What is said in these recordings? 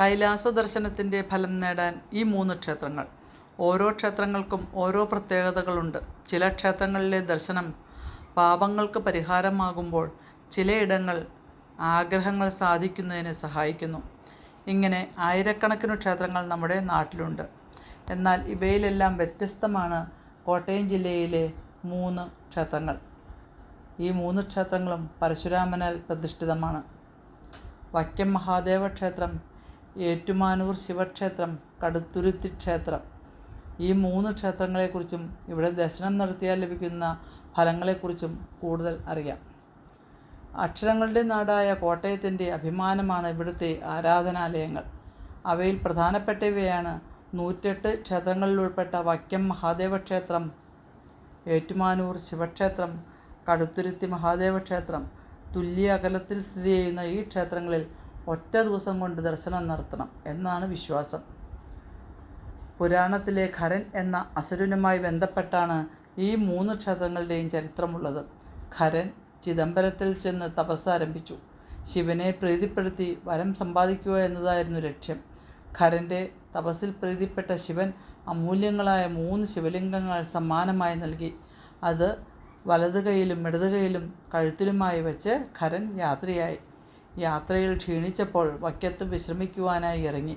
കൈലാസ ദർശനത്തിന്റെ ഫലം നേടാൻ ഈ മൂന്ന് ക്ഷേത്രങ്ങൾ. ഓരോ ക്ഷേത്രങ്ങൾക്കും ഓരോ പ്രത്യേകതകളുണ്ട്. ചില ക്ഷേത്രങ്ങളിലെ ദർശനം പാപങ്ങൾക്ക് പരിഹാരമാകുമ്പോൾ ചിലയിടങ്ങൾ ആഗ്രഹങ്ങൾ സാധിക്കുന്നതിന് സഹായിക്കുന്നു. ഇങ്ങനെ ആയിരക്കണക്കിന് ക്ഷേത്രങ്ങൾ നമ്മുടെ നാട്ടിലുണ്ട്. എന്നാൽ ഇവയിലെല്ലാം വ്യത്യസ്തമാണ് കോട്ടയം ജില്ലയിലെ മൂന്ന് ക്ഷേത്രങ്ങൾ. ഈ മൂന്ന് ക്ഷേത്രങ്ങളും പരശുരാമനാൽ പ്രതിഷ്ഠിതമാണ്. വൈക്കം മഹാദേവ ക്ഷേത്രം ഏറ്റുമാനൂർ ശിവക്ഷേത്രം കടുത്തുരുത്തി ക്ഷേത്രം ഈ മൂന്ന് ക്ഷേത്രങ്ങളെക്കുറിച്ചും ഇവിടെ ദർശനം നടത്തിയാൽ ലഭിക്കുന്ന ഫലങ്ങളെക്കുറിച്ചും കൂടുതൽ അറിയാം. അക്ഷരങ്ങളുടെ നാടായ കോട്ടയത്തിന്റെ അഭിമാനമാണ് ഇവിടുത്തെ ആരാധനാലയങ്ങൾ. അവയിൽ പ്രധാനപ്പെട്ടവയാണ് നൂറ്റെട്ട് ക്ഷേത്രങ്ങളിലുൾപ്പെട്ട വൈക്കം മഹാദേവ ക്ഷേത്രം ഏറ്റുമാനൂർ ശിവക്ഷേത്രം കടുത്തുരുത്തി മഹാദേവ ക്ഷേത്രം തുല്യ അകലത്തിൽ സ്ഥിതി ചെയ്യുന്ന ഈ ക്ഷേത്രങ്ങളിൽ ഒറ്റ ദിവസം കൊണ്ട് ദർശനം നടത്തണം എന്നാണ് വിശ്വാസം. പുരാണത്തിലെ ഖരൻ എന്ന അസുരനുമായി ബന്ധപ്പെട്ടാണ് ഈ മൂന്ന് ക്ഷേത്രങ്ങളുടെയും ചരിത്രമുള്ളത്. ഖരൻ ചിദംബരത്തിൽ ചെന്ന് തപസ് ആരംഭിച്ചു. ശിവനെ പ്രീതിപ്പെടുത്തി വരം സമ്പാദിക്കുക എന്നതായിരുന്നു ലക്ഷ്യം. ഖരന്റെ തപസ്സിൽ പ്രീതിപ്പെട്ട ശിവൻ അമൂല്യങ്ങളായ മൂന്ന് ശിവലിംഗങ്ങൾ സമ്മാനമായി നൽകി. അത് വലതു കൈയിലും ഇടതു കൈയിലും കഴുത്തിലുമായി വെച്ച് ഖരൻ യാത്രയായി. യാത്രയിൽ ക്ഷീണിച്ചപ്പോൾ വക്കത്ത് വിശ്രമിക്കുവാനായി ഇറങ്ങി.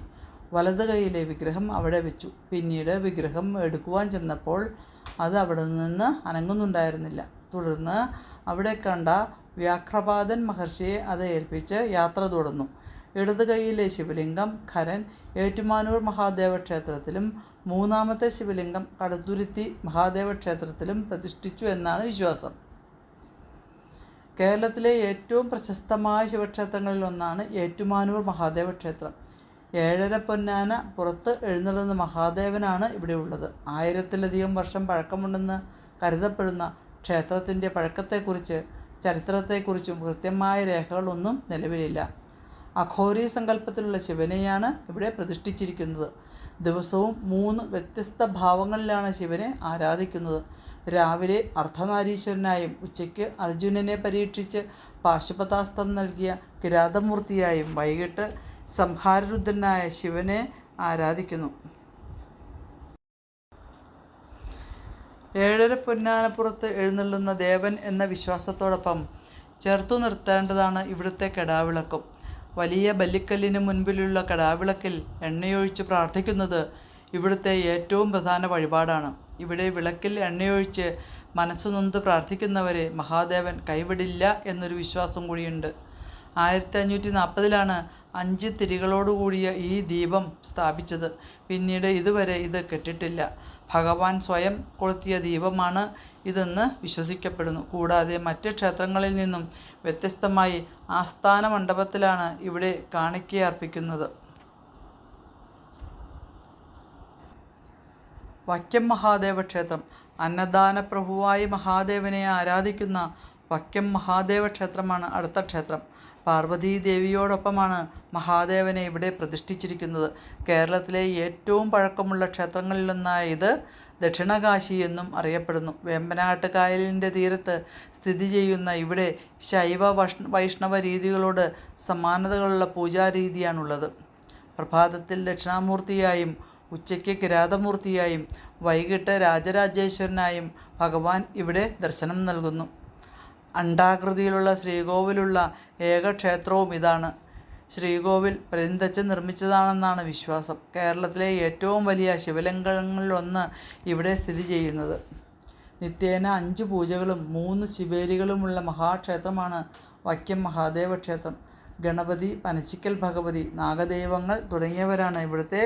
വലത് കൈയിലെ വിഗ്രഹം അവിടെ വെച്ചു. പിന്നീട് വിഗ്രഹം എടുക്കുവാൻ ചെന്നപ്പോൾ അത് അവിടെ നിന്ന് അനങ്ങുന്നുണ്ടായിരുന്നില്ല. തുടർന്ന് അവിടെ കണ്ട വ്യാഘ്രപാദൻ മഹർഷിയെ അത് ഏൽപ്പിച്ച് യാത്ര തുടർന്നു. ഇടത് കൈയിലെ ശിവലിംഗം ഖരൻ ഏറ്റുമാനൂർ മഹാദേവ ക്ഷേത്രത്തിലും മൂന്നാമത്തെ ശിവലിംഗം കടുത്തുരുത്തി മഹാദേവ ക്ഷേത്രത്തിലും പ്രതിഷ്ഠിച്ചു എന്നാണ് വിശ്വാസം. കേരളത്തിലെ ഏറ്റവും പ്രശസ്തമായ ശിവക്ഷേത്രങ്ങളിൽ ഒന്നാണ് ഏറ്റുമാനൂർ മഹാദേവ ക്ഷേത്രം. ഏഴര പൊന്നാന പുറത്ത് എഴുന്നള്ളുന്ന മഹാദേവനാണ് ഇവിടെ ഉള്ളത്. ആയിരത്തിലധികം വർഷം പഴക്കമുണ്ടെന്ന് കരുതപ്പെടുന്ന ക്ഷേത്രത്തിന്റെ പഴക്കത്തെക്കുറിച്ച് ചരിത്രത്തെക്കുറിച്ചും കൃത്യമായ രേഖകളൊന്നും നിലവിലില്ല. അഘോരി സങ്കല്പത്തിലുള്ള ശിവനെയാണ് ഇവിടെ പ്രതിഷ്ഠിച്ചിരിക്കുന്നത്. ദിവസവും മൂന്ന് വ്യത്യസ്ത ഭാവങ്ങളിലാണ് ശിവനെ ആരാധിക്കുന്നത്. രാവിലെ അർദ്ധനാരീശ്വരനായും ഉച്ചയ്ക്ക് അർജുനനെ പരീക്ഷിച്ച് പാശുപതാസ്ത്രം നൽകിയ കിരാതമൂർത്തിയായും വൈകിട്ട് സംഹാരരുദ്രനായ ശിവനെ ആരാധിക്കുന്നു. ഏഴര പൊന്നാനപ്പുറത്ത് എഴുന്നള്ളുന്ന ദേവൻ എന്ന വിശ്വാസത്തോടൊപ്പം ചേർത്തു നിർത്തേണ്ടതാണ് ഇവിടുത്തെ കെടാവിളക്കും. വലിയ ബല്ലിക്കല്ലിന് മുൻപിലുള്ള കടാവിളക്കിൽ എണ്ണയൊഴിച്ച് പ്രാർത്ഥിക്കുന്നത് ഇവിടുത്തെ ഏറ്റവും പ്രധാന വഴിപാടാണ്. ഇവിടെ വിളക്കിൽ എണ്ണയൊഴിച്ച് മനസ്സു നൊന്ത് പ്രാർത്ഥിക്കുന്നവരെ മഹാദേവൻ കൈവിടില്ല എന്നൊരു വിശ്വാസം കൂടിയുണ്ട്. ആയിരത്തി അഞ്ഞൂറ്റി നാൽപ്പതിലാണ് അഞ്ച് തിരികളോടുകൂടിയ ഈ ദീപം സ്ഥാപിച്ചത്. പിന്നീട് ഇതുവരെ ഇത് കെട്ടിട്ടില്ല. ഭഗവാൻ സ്വയം കൊളുത്തിയ ദീപമാണ് ഇതെന്ന് വിശ്വസിക്കപ്പെടുന്നു. കൂടാതെ മറ്റ് ക്ഷേത്രങ്ങളിൽ നിന്നും വ്യത്യസ്തമായി ആസ്ഥാന മണ്ഡപത്തിലാണ് ഇവിടെ കാണിക്കയർപ്പിക്കുന്നത്. വൈക്കം മഹാദേവ ക്ഷേത്രം അന്നദാന പ്രഭുവായി മഹാദേവനെ ആരാധിക്കുന്ന വക്കം മഹാദേവ ക്ഷേത്രമാണ് അടുത്ത ക്ഷേത്രം. പാർവതീ ദേവിയോടൊപ്പമാണ് മഹാദേവനെ ഇവിടെ പ്രതിഷ്ഠിച്ചിരിക്കുന്നത്. കേരളത്തിലെ ഏറ്റവും പഴക്കമുള്ള ക്ഷേത്രങ്ങളിലൊന്നായ ഇത് ദക്ഷിണകാശി എന്നും അറിയപ്പെടുന്നു. വേമ്പനാട്ട് കായലിന്റെ തീരത്ത് സ്ഥിതി ചെയ്യുന്ന ഇവിടെ ശൈവ വൈഷ്ണ വൈഷ്ണവ രീതികളോട് സമാനതകളുള്ള പൂജാരീതിയാണുള്ളത്. പ്രഭാതത്തിൽ ദക്ഷിണാമൂർത്തിയായും ഉച്ചയ്ക്ക് കിരാതമൂർത്തിയായും വൈകിട്ട് രാജരാജേശ്വരനായും ഭഗവാൻ ഇവിടെ ദർശനം നൽകുന്നു. അണ്ഡാകൃതിയിലുള്ള ശ്രീകോവിലുള്ള ഏക ക്ഷേത്രവും ഇതാണ്. ശ്രീകോവിൽ പ്രതിന്തച്ച് നിർമ്മിച്ചതാണെന്നാണ് വിശ്വാസം. കേരളത്തിലെ ഏറ്റവും വലിയ ശിവലിംഗങ്ങളിലൊന്ന് ഇവിടെ സ്ഥിതി ചെയ്യുന്നത്. നിത്യേന അഞ്ച് പൂജകളും മൂന്ന് ശിവേരികളുമുള്ള മഹാക്ഷേത്രമാണ് വൈക്കം മഹാദേവ ക്ഷേത്രം ഗണപതി പനച്ചിക്കൽ ഭഗവതി നാഗദൈവങ്ങൾ തുടങ്ങിയവരാണ് ഇവിടുത്തെ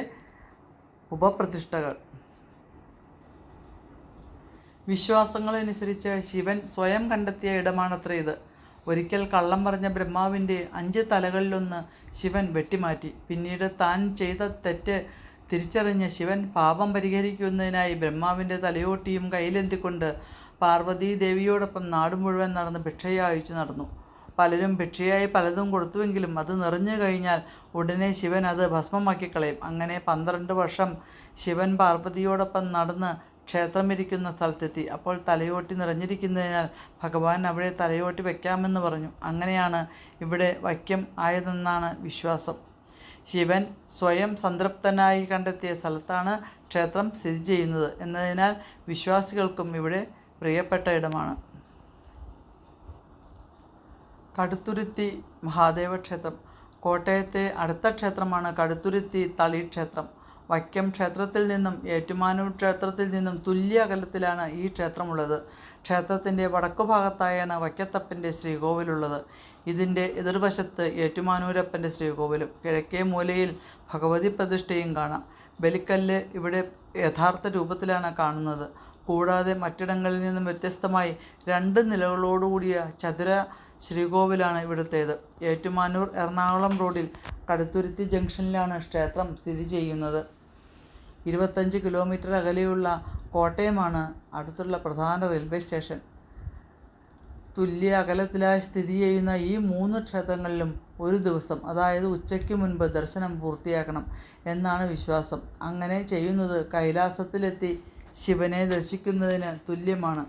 ഉപപ്രതിഷ്ഠകൾ. വിശ്വാസങ്ങളനുസരിച്ച് ശിവൻ സ്വയം കണ്ടെത്തിയ ഇടമാണത്രേ ഇത്. ഒരിക്കൽ കള്ളം പറഞ്ഞ ബ്രഹ്മാവിന്റെ അഞ്ച് തലകളിലൊന്ന് ശിവൻ വെട്ടിമാറ്റി. പിന്നീട് താൻ ചെയ്ത തെറ്റ് തിരിച്ചറിഞ്ഞ ശിവൻ പാപം പരിഹരിക്കുന്നതിനായി ബ്രഹ്മാവിന്റെ തലയോട്ടിയും കയ്യിലെന്തിക്കൊണ്ട് പാർവതീ ദേവിയോടൊപ്പം നാട് മുഴുവൻ നടന്ന് ഭിക്ഷയായിച്ചു നടന്നു. പലരും ഭിക്ഷയായി പലതും കൊടുത്തുവെങ്കിലും അത് നിറഞ്ഞു കഴിഞ്ഞാൽ ഉടനെ ശിവൻ അത് ഭസ്മമാക്കി കളയും. അങ്ങനെ പന്ത്രണ്ട് വർഷം ശിവൻ പാർവതിയോടൊപ്പം നടന്ന് ക്ഷേത്രമിരിക്കുന്ന സ്ഥലത്തെത്തി. അപ്പോൾ തലയോട്ടി നിറഞ്ഞിരിക്കുന്നതിനാൽ ഭഗവാൻ അവിടെ തലയോട്ടി വയ്ക്കാമെന്ന് പറഞ്ഞു. അങ്ങനെയാണ് ഇവിടെ വൈക്കം ആയതെന്നാണ് വിശ്വാസം. ശിവൻ സ്വയം സംതൃപ്തനായി കണ്ടെത്തിയ സ്ഥലത്താണ് ക്ഷേത്രം സ്ഥിതി ചെയ്യുന്നത്. എന്നതിനാൽ വിശ്വാസികൾക്കും ഇവിടെ പ്രിയപ്പെട്ട ഇടമാണ്. കടുത്തുരുത്തി മഹാദേവ ക്ഷേത്രം. കോട്ടയത്തെ അടുത്ത ക്ഷേത്രമാണ് കടുത്തുരുത്തി തളി ക്ഷേത്രം. വൈക്കം ക്ഷേത്രത്തിൽ നിന്നും ഏറ്റുമാനൂർ ക്ഷേത്രത്തിൽ നിന്നും തുല്യ അകലത്തിലാണ് ഈ ക്ഷേത്രമുള്ളത്. ക്ഷേത്രത്തിന്റെ വടക്കുഭാഗത്തായാണ് വൈക്കത്തപ്പന്റെ ശ്രീകോവിലുള്ളത്. ഇതിന്റെ എതിർവശത്ത് ഏറ്റുമാനൂരപ്പന്റെ ശ്രീകോവിലും കിഴക്കേ മൂലയിൽ ഭഗവതി പ്രതിഷ്ഠയും കാണാം. ബലിക്കല്ല് ഇവിടെ യഥാർത്ഥ രൂപത്തിലാണ് കാണുന്നത്. കൂടാതെ മറ്റിടങ്ങളിൽ നിന്നും വ്യത്യസ്തമായി രണ്ട് നിലകളോടുകൂടിയ ചതുര ശ്രീകോവിലാണ് ഇവിടുത്തേത്. ഏറ്റുമാനൂർ എറണാകുളം റോഡിൽ കടുത്തുരുത്തി ജംഗ്ഷനിലാണ് ക്ഷേത്രം സ്ഥിതി ചെയ്യുന്നത്. ഇരുപത്തഞ്ച് കിലോമീറ്റർ അകലെയുള്ള കോട്ടയമാണ് അടുത്തുള്ള പ്രധാന റെയിൽവേ സ്റ്റേഷൻ. തുല്യ അകലത്തിലായി സ്ഥിതി ചെയ്യുന്ന ഈ മൂന്ന് ക്ഷേത്രങ്ങളിലും ഒരു ദിവസം അതായത് ഉച്ചയ്ക്ക് മുൻപ് ദർശനം പൂർത്തിയാക്കണം എന്നാണ് വിശ്വാസം. അങ്ങനെ ചെയ്യുന്നത് കൈലാസത്തിലെത്തി ശിവനെ ദർശിക്കുന്നതിന് തുല്യമാണ്.